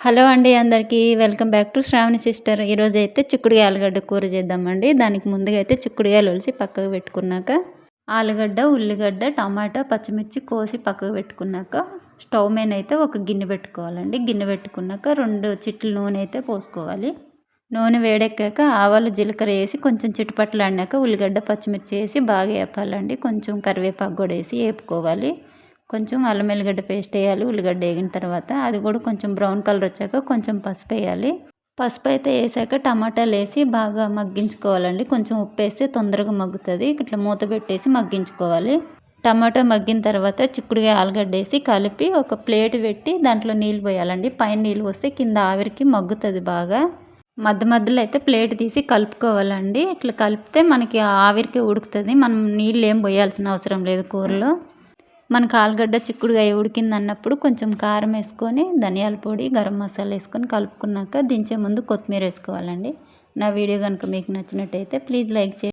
Hello అండి అందరికీ. Welcome back to Shravani sister. ఈరోజు అయితే చిక్కుడుగా ఆలుగడ్డ కూర చేద్దామండి. దానికి ముందుగా అయితే చిక్కుడుగాయలు ఒలిసి పక్కకు పెట్టుకున్నాక ఆలుగడ్డ ఉల్లిగడ్డ టమాటా పచ్చిమిర్చి కోసి పక్కకు పెట్టుకున్నాక స్టవ్ మీద అయితే ఒక గిన్నె పెట్టుకోవాలండి. గిన్నె పెట్టుకున్నాక రెండు చిట్లు నూనె అయితే పోసుకోవాలి. నూనె వేడెక్కాక ఆవాలు జీలకర్ర వేసి కొంచెం చిట్టుపట్లు ఆడినాక ఉల్లిగడ్డ పచ్చిమిర్చి వేసి బాగా వేపాలండి కొంచెం కరివేపాకు కూడా వేసి వేపుకోవాలి కొంచెం అల్లం ఎల్లిగడ్డ పేస్ట్ వేయాలి ఉల్లిగడ్డ వేగిన తర్వాత అది కూడా కొంచెం బ్రౌన్ కలర్ వచ్చాక కొంచెం పసుపు వేయాలి. పసుపు అయితే వేసాక టమాటాలు వేసి బాగా మగ్గించుకోవాలండి. కొంచెం ఉప్పు వేస్తే తొందరగా మగ్గుతుంది. ఇట్లా మూత పెట్టేసి మగ్గించుకోవాలి. టమాటా మగ్గిన తర్వాత చిక్కుడుగా ఆలుగడ్డ వేసి కలిపి ఒక ప్లేట్ పెట్టి దాంట్లో నీళ్ళు పోయాలండి. పైన నీళ్ళు పోస్తే కింద ఆవిరికి మగ్గుతుంది బాగా. మధ్య మధ్యలో అయితే ప్లేట్ తీసి కలుపుకోవాలండి. ఇట్లా కలిపితే మనకి ఆవిరికి ఉడుకుతుంది. మనం నీళ్ళు ఏం పోయాల్సిన అవసరం లేదు కూరలో. మనకు ఆలుగడ్డ చిక్కుడుగాయ ఉడికింది అన్నప్పుడు కొంచెం కారం వేసుకొని ధనియాల పొడి గరం మసాలా వేసుకొని కలుపుకున్నాక దించే ముందు కొత్తిమీర వేసుకోవాలండి. నా వీడియో కనుక మీకు నచ్చినట్టయితే ప్లీజ్ లైక్ చేయండి.